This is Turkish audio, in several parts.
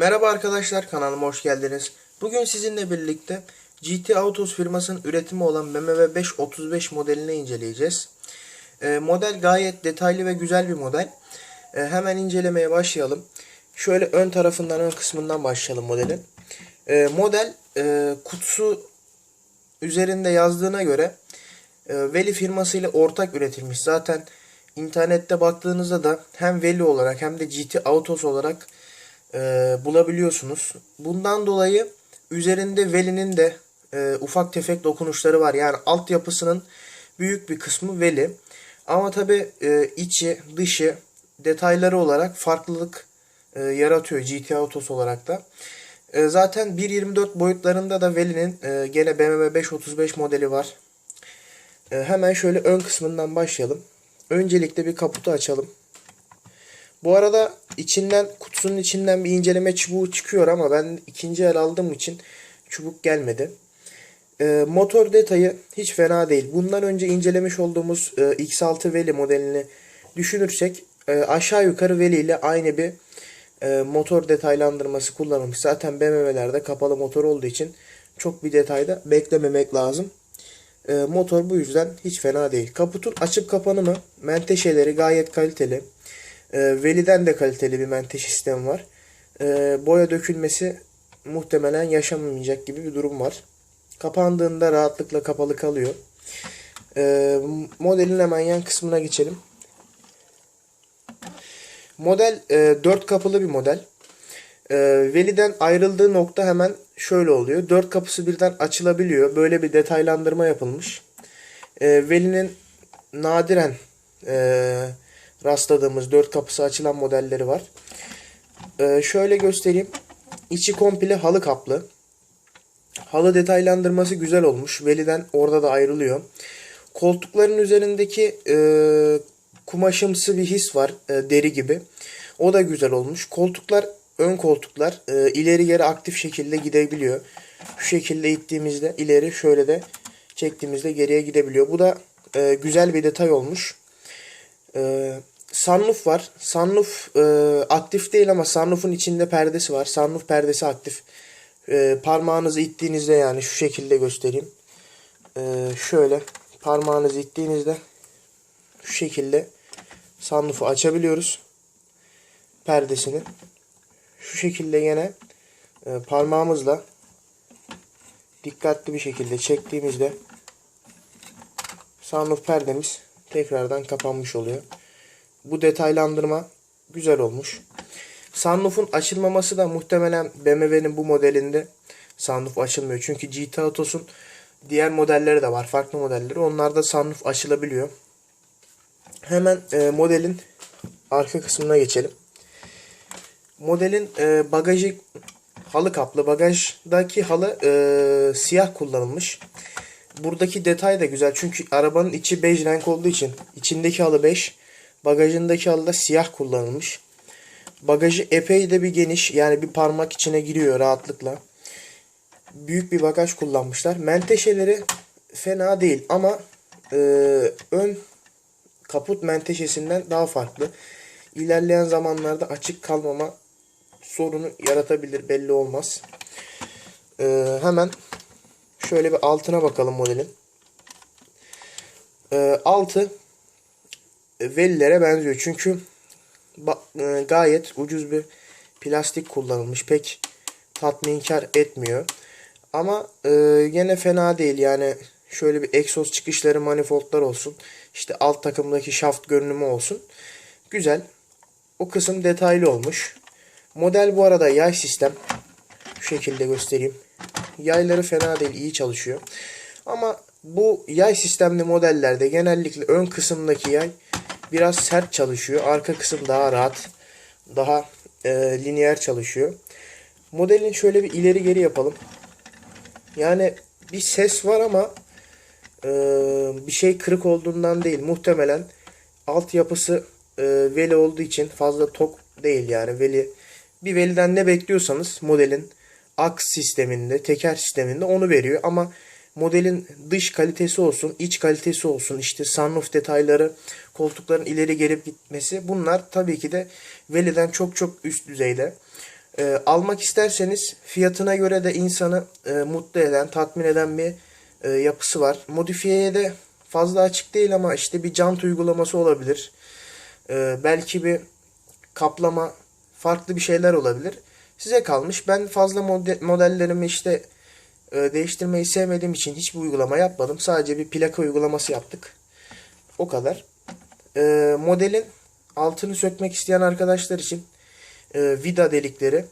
Merhaba arkadaşlar kanalıma hoş geldiniz. Bugün sizinle birlikte GT Autos firmasının üretimi olan BMW 535 modelini inceleyeceğiz. Ee, model gayet detaylı ve güzel bir model. Ee, hemen incelemeye başlayalım. Şöyle ön tarafından ön kısmından başlayalım modelin. Ee, model e, kutusu üzerinde yazdığına göre e, Veli firmasıyla ortak üretilmiş. Zaten internette baktığınızda da hem Veli olarak hem de GT Autos olarak e, bulabiliyorsunuz. Bundan dolayı üzerinde Veli'nin de e, ufak tefek dokunuşları var. Yani altyapısının büyük bir kısmı Veli. Ama tabi e, içi, dışı, detayları olarak farklılık e, yaratıyor GT Autos olarak da. E, zaten 1.24 boyutlarında da Veli'nin e, gene BMW 535 modeli var. E, hemen şöyle ön kısmından başlayalım. Öncelikle bir kaputu açalım. Bu arada içinden kutusunun içinden bir inceleme çubuğu çıkıyor ama ben ikinci el aldığım için çubuk gelmedi. Ee, motor detayı hiç fena değil. Bundan önce incelemiş olduğumuz e, X6 Veli modelini düşünürsek e, aşağı yukarı Veli ile aynı bir e, motor detaylandırması kullanılmış. Zaten BMW'lerde kapalı motor olduğu için çok bir detayda beklememek lazım. E, motor bu yüzden hiç fena değil. Kaputun açıp kapanımı menteşeleri gayet kaliteli. E, Veli'den de kaliteli bir menteşe sistemi var. E, boya dökülmesi muhtemelen yaşanmayacak gibi bir durum var. Kapandığında rahatlıkla kapalı kalıyor. E, modelin hemen yan kısmına geçelim. Model e, 4 kapılı bir model. E, Veli'den ayrıldığı nokta hemen şöyle oluyor. 4 kapısı birden açılabiliyor. Böyle bir detaylandırma yapılmış. E, Veli'nin nadiren e, rastladığımız 4 kapısı açılan modelleri var. E, şöyle göstereyim. İçi komple halı kaplı. Halı detaylandırması güzel olmuş. Veli'den orada da ayrılıyor. Koltukların üzerindeki e, kumaşımsı bir his var. E, deri gibi. O da güzel olmuş. Koltuklar ön koltuklar e, ileri geri aktif şekilde gidebiliyor. Şu şekilde ittiğimizde ileri şöyle de çektiğimizde geriye gidebiliyor. Bu da e, güzel bir detay olmuş. E, sunroof var. Sunroof e, aktif değil ama sunroof'un içinde perdesi var. Sunroof perdesi aktif. E, parmağınızı ittiğinizde yani şu şekilde göstereyim. E, şöyle parmağınızı ittiğinizde şu şekilde sunroof'u açabiliyoruz. Perdesini. Şu şekilde yine e, parmağımızla dikkatli bir şekilde çektiğimizde sunroof perdemiz tekrardan kapanmış oluyor. Bu detaylandırma güzel olmuş. Sunroof'un açılmaması da muhtemelen BMW'nin bu modelinde sunroof açılmıyor. Çünkü GT Autos'un diğer modelleri de var. Farklı modelleri. Onlarda sunroof açılabiliyor. Hemen e, modelin arka kısmına geçelim. Modelin e, bagajı halı kaplı. Bagajdaki halı e, siyah kullanılmış. Buradaki detay da güzel. Çünkü arabanın içi bej renk olduğu için içindeki halı bej, bagajındaki halı da siyah kullanılmış. Bagajı epey de bir geniş. Yani bir parmak içine giriyor rahatlıkla. Büyük bir bagaj kullanmışlar. Menteşeleri fena değil ama e, ön kaput menteşesinden daha farklı. İlerleyen zamanlarda açık kalmama sorunu yaratabilir belli olmaz. Ee, hemen şöyle bir altına bakalım modelin. Ee, altı velilere benziyor. Çünkü e, gayet ucuz bir plastik kullanılmış. Pek tatminkar etmiyor. Ama e, gene fena değil. Yani şöyle bir egzoz çıkışları manifoldlar olsun. İşte alt takımdaki şaft görünümü olsun. Güzel. O kısım detaylı olmuş. Model bu arada yay sistem. Şu şekilde göstereyim. Yayları fena değil, iyi çalışıyor. Ama bu yay sistemli modellerde genellikle ön kısımdaki yay biraz sert çalışıyor. Arka kısım daha rahat, daha e, lineer çalışıyor. Modelin şöyle bir ileri geri yapalım. Yani bir ses var ama e, bir şey kırık olduğundan değil. Muhtemelen altyapısı e, veli olduğu için fazla tok değil yani veli bir veliden ne bekliyorsanız modelin aks sisteminde, teker sisteminde onu veriyor ama modelin dış kalitesi olsun, iç kalitesi olsun, işte sunroof detayları, koltukların ileri gelip gitmesi bunlar tabii ki de veliden çok çok üst düzeyde. E, almak isterseniz fiyatına göre de insanı e, mutlu eden, tatmin eden bir e, yapısı var. Modifiyeye de fazla açık değil ama işte bir jant uygulaması olabilir. E, belki bir kaplama, farklı bir şeyler olabilir. Size kalmış. Ben fazla mode- modellerimi işte e, değiştirmeyi sevmediğim için hiçbir uygulama yapmadım. Sadece bir plaka uygulaması yaptık. O kadar. E, modelin altını sökmek isteyen arkadaşlar için e, vida delikleri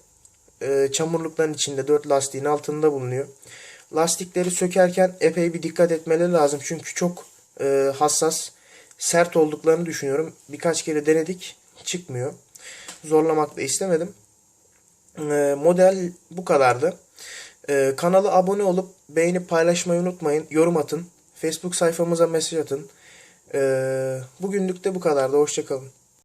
çamurlukların içinde dört lastiğin altında bulunuyor. Lastikleri sökerken epey bir dikkat etmeleri lazım. Çünkü çok hassas, sert olduklarını düşünüyorum. Birkaç kere denedik. Çıkmıyor. Zorlamak da istemedim. E, model bu kadardı. E, kanala abone olup beğenip paylaşmayı unutmayın. Yorum atın. Facebook sayfamıza mesaj atın. E, bugünlük de bu kadardı. Hoşçakalın.